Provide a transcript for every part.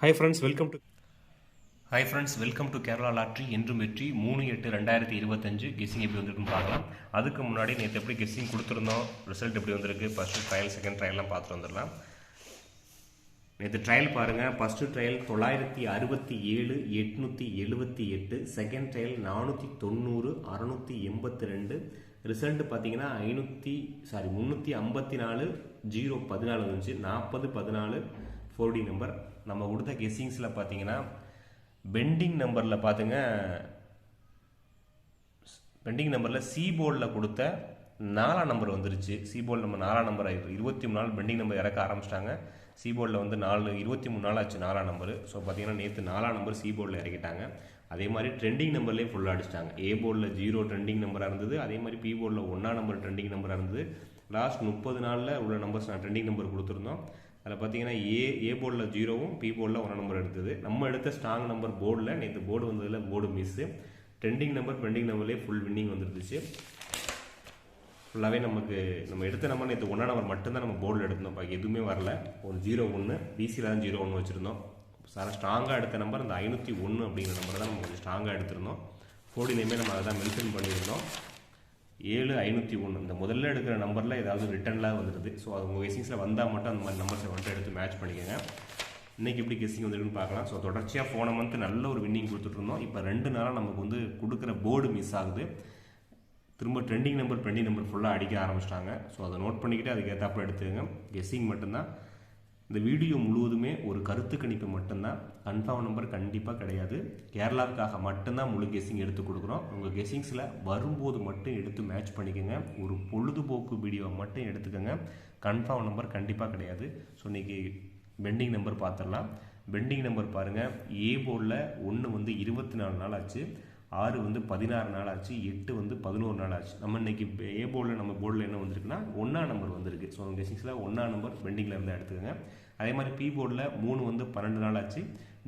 Hi friends welcome to hi friends welcome to Kerala lottery என்றும் வெற்றி. மூணு எட்டு ரெண்டாயிரத்தி இருபத்தஞ்சு. கெஸ்ஸிங் எப்படி வந்திருக்குன்னு பார்க்கலாம். அதுக்கு முன்னாடி நேற்று எப்படி கெஸ்ஸிங் கொடுத்துருந்தோம்? ரிசல்ட் எப்படி வந்திருக்கு? ஃபஸ்ட்டு ட்ரையல் செகண்ட் ட்ரையல்லாம் பார்த்துட்டு வந்துடலாம். நேற்று ட்ரையல் பாருங்கள் ஃபஸ்ட்டு ட்ரையல் தொள்ளாயிரத்தி அறுபத்தி ஏழு எட்நூற்றி எழுபத்தி எட்டு. செகண்ட் ட்ரையல் நானூற்றி தொண்ணூறு அறநூற்றி எண்பத்தி ரெண்டு ரிசல்ட் பார்த்தீங்கன்னா ஐநூற்றி சாரி முந்நூற்றி ஐம்பத்தி நாலு ஜீரோ பதினாலு வந்துச்சு நாற்பது பதினாலு ஃபோர்டி நம்பர் நம்ம கொடுத்த கெஸ்ஸிங்ஸில் பார்த்தீங்கன்னா பெண்டிங் நம்பரில் பார்த்துங்க பெண்டிங் நம்பரில் சி போர்டில் கொடுத்த நாலாம் நம்பர் வந்துருச்சு. சி போர்டு நம்ம நாலாம் நம்பர் இருபத்தி மூணு நாள் பெண்டிங் நம்பர் இறக்க ஆரம்பிச்சிட்டாங்க. சி போர்டில் வந்து நாலு இருபத்தி மூணு நாள் ஆச்சு நாலாம் நம்பர் ஸோ பார்த்தீங்கன்னா நேற்று நாலாம் நம்பர் சி போர்டில் இறக்கிட்டாங்க. அதே மாதிரி ட்ரெண்டிங் நம்பர்லேயே ஃபுல்லாக அடிச்சிட்டாங்க. ஏ போர்டில் ஜீரோ ட்ரெண்டிங் நம்பராக இருந்தது. அதே மாதிரி பி போர்டில் ஒன்றா நம்பர் ட்ரெண்டிங் நம்பராக இருந்தது. லாஸ்ட் முப்பது நாளில் உள்ள நம்பர்ஸ் நான் ட்ரெண்டிங் நம்பர் கொடுத்துருந்தோம். அதில் பார்த்தீங்கன்னா ஏ ஏ போர்டில் ஜீரோவும் பி போர்டில் ஒன்றா நம்பர் எடுத்தது. நம்ம எடுத்த ஸ்ட்ராங் நம்பர் போர்டில் நேற்று போர்டு வந்ததில் board miss trending number trending நம்பர்லேயே full winning வந்துருந்துச்சு. ஃபுல்லாகவே நமக்கு நம்ம எடுத்த நம்பர் நேற்று ஒன்றா நம்பர் மட்டும்தான் நம்ம போர்டில் எடுத்தோம் பாக்கி எதுவுமே வரல. ஒரு ஜீரோ ஒன்று பிசியில் தான் ஜீரோ ஒன்று வச்சுருந்தோம். சார் ஸ்ட்ராங்காக எடுத்த நம்பர் அந்த ஐநூற்றி ஒன்று அப்படிங்கிற நம்பர் தான் நம்ம கொஞ்சம் ஸ்ட்ராங்காக எடுத்திருந்தோம். கோடிலையுமே நம்ம அதை தான் மென்ஷன் பண்ணியிருந்தோம். ஏழு ஐநூற்றி ஒன்று இந்த முதல்ல எடுக்கிற நம்பரில் ஏதாவது ரிட்டர்னில் வந்துடுது ஸோ அது உங்கள் கெஸிங்ஸில் வந்தால் மட்டும் அந்த மாதிரி நம்பர்ஸை வந்துட்டு எடுத்து மேட்ச் பண்ணிக்கோங்க. இன்றைக்கி எப்படி கெஸிங் வந்துருக்குன்னு பார்க்கலாம். ஸோ தொடர்ச்சியாக போன மந்த் நல்ல ஒரு வின்னிங் கொடுத்துட்ருந்தோம் இப்போ ரெண்டு நாளாக நமக்கு வந்து கொடுக்குற போர்டு மிஸ் ஆகுது. திரும்ப ட்ரெண்டிங் நம்பர் ட்ரெண்டிங் நம்பர் ஃபுல்லாக அடிக்க ஆரம்பிச்சிட்டாங்க. ஸோ அதை நோட் பண்ணிக்கிட்டு அதுக்கு ஏற்றாப்புல எடுத்துக்கோங்க. கெஸ்ஸிங் மட்டும்தான். இந்த வீடியோ முழுவதுமே ஒரு கருத்து கணிப்பு மட்டும்தான். கன்ஃபார்ம் நம்பர் கண்டிப்பாக கிடையாது. கேரளாவுக்காக மட்டும்தான் முழு கெஸிங் எடுத்து கொடுக்குறோம். உங்கள் கெஸ்ஸிங்ஸில் வரும்போது மட்டும் எடுத்து மேட்ச் பண்ணிக்கோங்க. ஒரு பொழுதுபோக்கு வீடியோவை மட்டும் எடுத்துக்கோங்க. கன்ஃபார்ம் நம்பர் கண்டிப்பாக கிடையாது. ஸோ இன்றைக்கி பெண்டிங் நம்பர் பார்த்துடலாம். பெண்டிங் நம்பர் பாருங்கள் ஏ போர்டில் ஒன்று வந்து இருபத்தி நாலு நாள் ஆச்சு. ஆறு வந்து பதினாறு நாள் ஆச்சு. எட்டு வந்து பதினோரு நாள் ஆச்சு. நம்ம இன்னைக்கு ஏ போர்டில் நம்ம போர்டில் என்ன வந்திருக்குன்னா ஒன்றா நம்பர் வந்திருக்கு. ஸோ கெஸிங்ஸில் கெசிங்ஸில் ஒன்றா நம்பர் பெண்டிங்கில் இருந்தால் எடுத்துக்கோங்க. அதே மாதிரி பி போர்டில் மூணு வந்து பன்னெண்டு நாள் ஆச்சு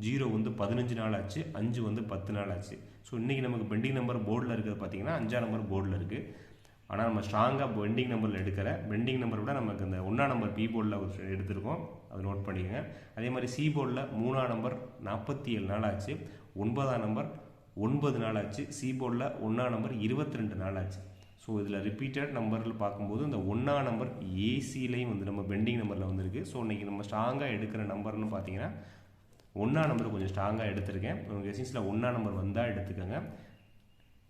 ஜீரோ வந்து பதினஞ்சு நாள் ஆச்சு அஞ்சு வந்து பத்து நாள் ஆச்சு. ஸோ இன்றைக்கி நமக்கு பெண்டிங் நம்பர் போர்டில் இருக்கிறது பார்த்தீங்கன்னா அஞ்சாம் நம்பர் போர்டில் இருக்குது ஆனால் நம்ம ஸ்ட்ராங்காக பெண்டிங் நம்பரில் எடுக்கிற பெண்டிங் நம்பர் விட நமக்கு இந்த ஒன்றா நம்பர் பி போர்டில் எடுத்திருக்கோம். அதை நோட் பண்ணிக்கோங்க. அதே மாதிரி சி போர்டில் மூணாம் நம்பர் நாற்பத்தி ஏழு நாள் ஆச்சு ஒன்பதாம் நம்பர் ஒன்பது நாள் ஆச்சு சி போர்டில் ஒன்றாம் நம்பர் இருபத்தி ரெண்டு நாள் ஆச்சு. ஸோ இதில் ரிப்பீட்டட் நம்பரில் பார்க்கும்போது இந்த ஒன்றா நம்பர் ஏசிலையும் வந்து நம்ம பெண்டிங் நம்பரில் வந்திருக்கு. ஸோ இன்றைக்கி நம்ம ஸ்ட்ராங்காக எடுக்கிற நம்பர்னு பார்த்தீங்கன்னா ஒன்றா நம்பர் கொஞ்சம் ஸ்ட்ராங்காக எடுத்திருக்கேன். உங்கள் எசின்ஸில் ஒன்றா நம்பர் வந்தால் எடுத்துக்கோங்க.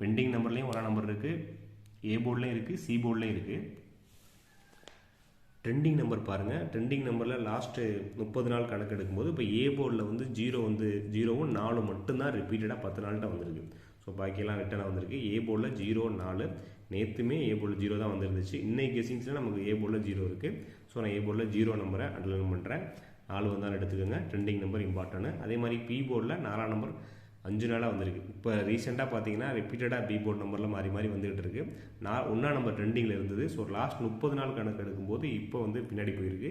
பெண்டிங் நம்பர்லேயும் ஒன்றா நம்பர் இருக்குது ஏ போர்ட்லேயும் இருக்குது சி போர்ட்லேயும் இருக்குது ட்ரெண்டிங் நம்பர் பாருங்கள் ட்ரெண்டிங் நம்பரில் லாஸ்ட்டு முப்பது நாள் கணக்கு எடுக்கும்போது இப்போ ஏ போர்டில் வந்து ஜீரோ வந்து ஜீரோவும் நாலு மட்டும்தான் ரிப்பீட்டடாக பத்து நாள்கிட்ட வந்திருக்கு. ஸோ பாக்கியெல்லாம் ரிட்டனாக வந்திருக்கு. ஏ போர்டில் ஜீரோ நாலு. நேற்றுமே ஏ போர்டில் ஜீரோ தான் வந்துருந்துச்சு. இன்னைக்கு கெஸிங்ஸில் நமக்கு ஏ போர்டில் ஜீரோ இருக்குது ஸோ நான் ஏ போர்டில் ஜீரோ நம்பரை அண்டர்லைன் பண்ணுறேன் நாலு வந்தாலும் எடுத்துக்கோங்க. ட்ரெண்டிங் நம்பர் இம்பார்ட்டன்ட் அதே மாதிரி பி போர்டில் நாலாம் நம்பர் அஞ்சு நாளாக வந்திருக்கு. இப்போ ரீசெண்டாக பார்த்தீங்கன்னா ரிப்பீட்டடாக பி போர்ட் நம்பரில் மாறி மாறி வந்துகிட்டு இருக்கு. நான் ஒன்றா நம்பர் ட்ரெண்டிங்கில் இருந்தது. ஸோ லாஸ்ட் முப்பது நாள் கணக்கு எடுக்கும்போது இப்போ வந்து பின்னாடி போயிருக்கு.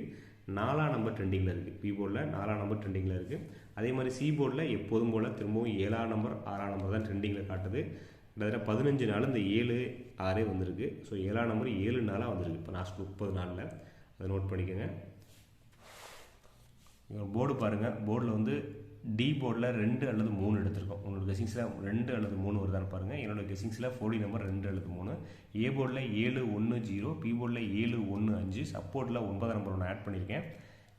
நாலாம் நம்பர் ட்ரெண்டிங்கில் இருக்குது பி போர்டில் நாலாம் நம்பர் ட்ரெண்டிங்கில் இருக்குது அதே மாதிரி சி போர்டில் எப்போதும் போல் திரும்பவும் ஏழாம் நம்பர் ஆறாம் நம்பர் தான் ட்ரெண்டிங்கில் காட்டுது. கிட்டத்தட்ட பதினஞ்சு நாள் இந்த ஏழு ஆறே வந்திருக்கு. ஸோ ஏழாம் நம்பர் ஏழு நாளாக வந்திருக்கு. இப்போ லாஸ்ட் முப்பது நாளில். அதை நோட் பண்ணிக்கோங்க. போர்டு பாருங்கள் போர்டில் வந்து டி போர்டில் ரெண்டு அல்லது மூணு எடுத்திருக்கோம். உங்களோட கெசிங்ஸில் ரெண்டு அல்லது மூணு வருதான்னு பாருங்கள் என்னோட கெசிங்ஸில் ஃபோர்டி நம்பர் ரெண்டு அல்லது மூணு. ஏ போர்டில் ஏழு ஒன்று ஜீரோ பி போர்டில் ஏழு ஒன்று அஞ்சு. சப்போர்ட்டில் ஒன்பதாம் நம்பர் ஒன்று ஆட் பண்ணியிருக்கேன்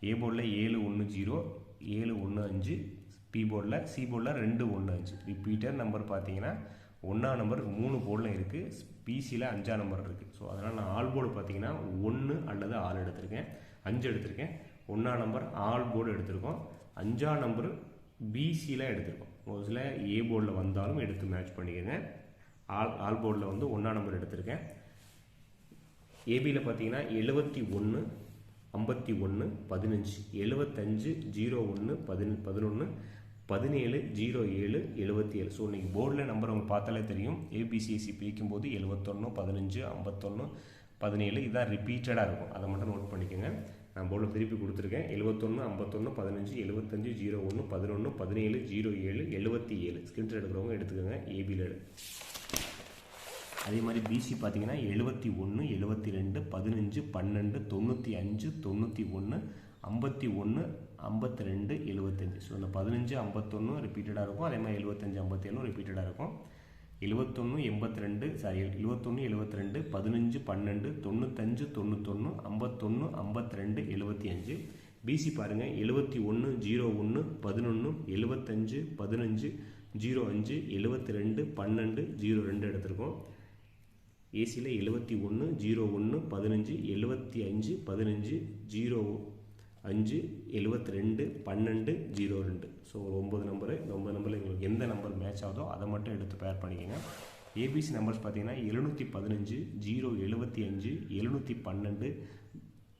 ஏ போர்டில் ஏழு ஒன்று ஜீரோ ஏழு ஒன்று அஞ்சு. பி போர்டில் சி போர்டில் ரெண்டு ஒன்று அஞ்சு. ரிப்பீட்டர் நம்பர் பார்த்தீங்கன்னா ஒன்றா நம்பர் மூணு போர்டில் இருக்குது பிசியில் அஞ்சாம் நம்பர் இருக்குது ஸோ அதனால் நான் ஆல் போர்டு பார்த்தீங்கன்னா ஒன்று அல்லது ஆள் எடுத்திருக்கேன். அஞ்சு எடுத்திருக்கேன். ஒன்றா நம்பர் ஆல் போர்டு எடுத்திருக்கோம். அஞ்சாம் நம்பர் பிசியில் எடுத்திருக்கோம். ஒரு சில ஏ போர்டில் வந்தாலும் எடுத்து மேட்ச் பண்ணிக்கோங்க. ஆல் ஆல் போர்டில் வந்து ஒன்றா நம்பர் எடுத்திருக்கேன். ஏபியில் பார்த்தீங்கன்னா எழுபத்தி ஒன்று ஐம்பத்தி ஒன்று பதினஞ்சு எழுபத்தஞ்சு ஜீரோ ஒன்று பதின பதினொன்று பதினேழு ஜீரோ ஏழு எழுபத்தி ஏழு ஸோ இன்றைக்கி போர்டில் நம்பர் அவங்க பார்த்தாலே தெரியும். ஏபிசிஎஸ்சி பிரிக்கும்போது எழுபத்தொன்று பதினஞ்சு ஐம்பத்தொன்று பதினேழு. இதான் ரிப்பீட்டடாக இருக்கும். அதை மட்டும் நோட் பண்ணிக்கோங்க. நான் போர்டில் திருப்பி கொடுத்துருக்கேன். எழுபத்தொன்று ஐம்பத்தொன்று பதினஞ்சு எழுபத்தஞ்சு ஜீரோ ஒன்று பதினொன்று பதினேழு ஜீரோ ஏழு எழுபத்தி ஏழு ஸ்கிரீன்ஷாட் எடுக்கிறவங்க எடுத்துக்கோங்க. ஏபியில் அதே மாதிரி பிசி பார்த்தீங்கன்னா எழுபத்தி ஒன்று எழுபத்தி ரெண்டு பதினஞ்சு பன்னெண்டு தொண்ணூற்றி அஞ்சு தொண்ணூற்றி ஒன்று ஐம்பத்தி ஒன்று ஐம்பத்தி ரெண்டு எழுபத்தஞ்சு ஸோ இந்த பதினஞ்சு ஐம்பத்தொன்று ரிப்பீட்டடாக இருக்கும். அதே மாதிரி எழுபத்தஞ்சு ஐம்பத்தேழும் ரிப்பீட்டடாக இருக்கும். எழுபத்தொன்று எண்பத்தி ரெண்டு சாரி எழுபத்தொன்று எழுபத்தி ரெண்டு பதினஞ்சு பன்னெண்டு தொண்ணூத்தஞ்சு தொண்ணூத்தொன்று ஐம்பத்தொன்று ஐம்பத்தி ரெண்டு எழுபத்தி அஞ்சு. பிசி பாருங்கள் எழுபத்தி ஒன்று ஜீரோ ஒன்று பதினொன்று எழுபத்தஞ்சு பதினஞ்சு ஜீரோ அஞ்சு எழுபத்தி ரெண்டு பன்னெண்டு ஜீரோ ரெண்டு எடுத்திருக்கோம். ஏசியில் எழுபத்தி ஒன்று ஜீரோ ஒன்று பதினஞ்சு எழுபத்தி அஞ்சு பதினஞ்சு ஜீரோ அஞ்சு எழுபத்தி ரெண்டு பன்னெண்டு ஜீரோ ரெண்டு. ஸோ ஒரு ஒம்பது நம்பரு இந்த ஒம்பது நம்பரில் எங்களுக்கு எந்த நம்பர் மேட்ச் ஆகுதோ அதை மட்டும் எடுத்து பேர் பண்ணிக்கோங்க. ஏபிசி நம்பர்ஸ் பார்த்தீங்கன்னா எழுநூற்றி பதினஞ்சு ஜீரோ எழுபத்தி அஞ்சு எழுநூற்றி பன்னெண்டு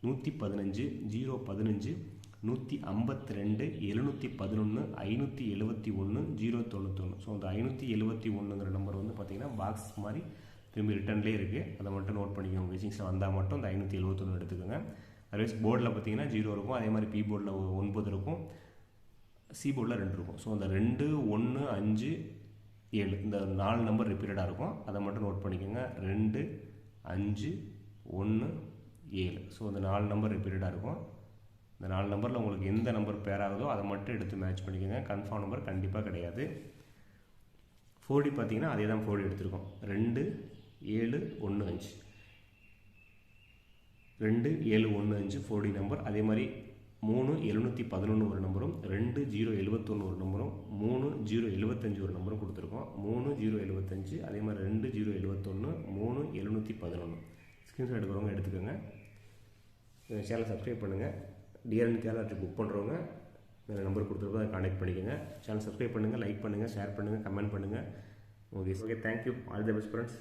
நூற்றி பதினஞ்சு ஜீரோ பதினஞ்சு நூற்றி ஐம்பத்தி ரெண்டு எழுநூற்றி பதினொன்று ஐநூற்றி எழுபத்தி ஒன்று ஜீரோ தொண்ணூத்தொன்று ஸோ அந்த ஐநூற்றி எழுபத்தி ஒன்றுங்கிற நம்பர் வந்து பார்த்தீங்கன்னா பாக்ஸ் மாதிரி திரும்பி ரிட்டர்ன்லேயே இருக்குது அதை மட்டும் நோட் பண்ணிக்கோங்க. விசிங்ஸில் வந்தால் மட்டும் அந்த ஐநூற்றி எழுபத்தொன்று எடுத்துக்கோங்க. அதர்வைஸ் போர்டில் பார்த்தீங்கன்னா ஜீரோ இருக்கும். அதே மாதிரி பி போர்டில் ஒன்பது இருக்கும். சி போர்டில் ரெண்டு இருக்கும். ஸோ அந்த ரெண்டு ஒன்று அஞ்சு ஏழு இந்த நாலு நம்பர் ரிப்பீட்டடாக இருக்கும். அதை மட்டும் நோட் பண்ணிக்கோங்க. ரெண்டு அஞ்சு ஒன்று ஏழு. ஸோ இந்த நாலு நம்பர் ரிப்பீட்டடாக இருக்கும். இந்த நாலு நம்பரில் உங்களுக்கு எந்த நம்பர் பேர் ஆகுதோ அதை மட்டும் எடுத்து மேட்ச் பண்ணிக்கோங்க. கன்ஃபார்ம் நம்பர் கண்டிப்பாக கிடையாது. ஃபோர்டி பார்த்தீங்கன்னா அதே தான் ஃபோர்டி எடுத்திருக்கோம். ரெண்டு ஏழு ஒன்று அஞ்சு. ரெண்டு ஏழு ஒன்று அஞ்சு ஃபோர்டி நம்பர் அதே மாதிரி மூணு எழுநூற்றி பதினொன்று ஒரு நம்பரும் ரெண்டு ஜீரோ எழுபத்தொன்று ஒரு நம்பரும் மூணு ஜீரோ எழுபத்தஞ்சு ஒரு நம்பரும் கொடுத்துருக்கோம். மூணு ஜீரோ எழுபத்தஞ்சு அதே மாதிரி ரெண்டு ஜீரோ எழுபத்தொன்று மூணு எழுநூற்றி பதினொன்று ஸ்க்ரீன்ஷாட் எடுக்கிறவங்க எடுத்துக்கோங்க. சேனல் சப்ஸ்கிரைப் பண்ணுங்கள் டிஆர்என் கேரளாட்டு புக் பண்ணுறவங்க இந்த நம்பர் கொடுத்துருக்கோம் அதை கான்டாக்ட் பண்ணிக்கோங்க. சேனல் சப்ஸ்கிரைப் பண்ணுங்கள் லைக் பண்ணுங்கள் ஷேர் பண்ணுங்கள் கமெண்ட் பண்ணுங்கள் okay okay thank you all the best friends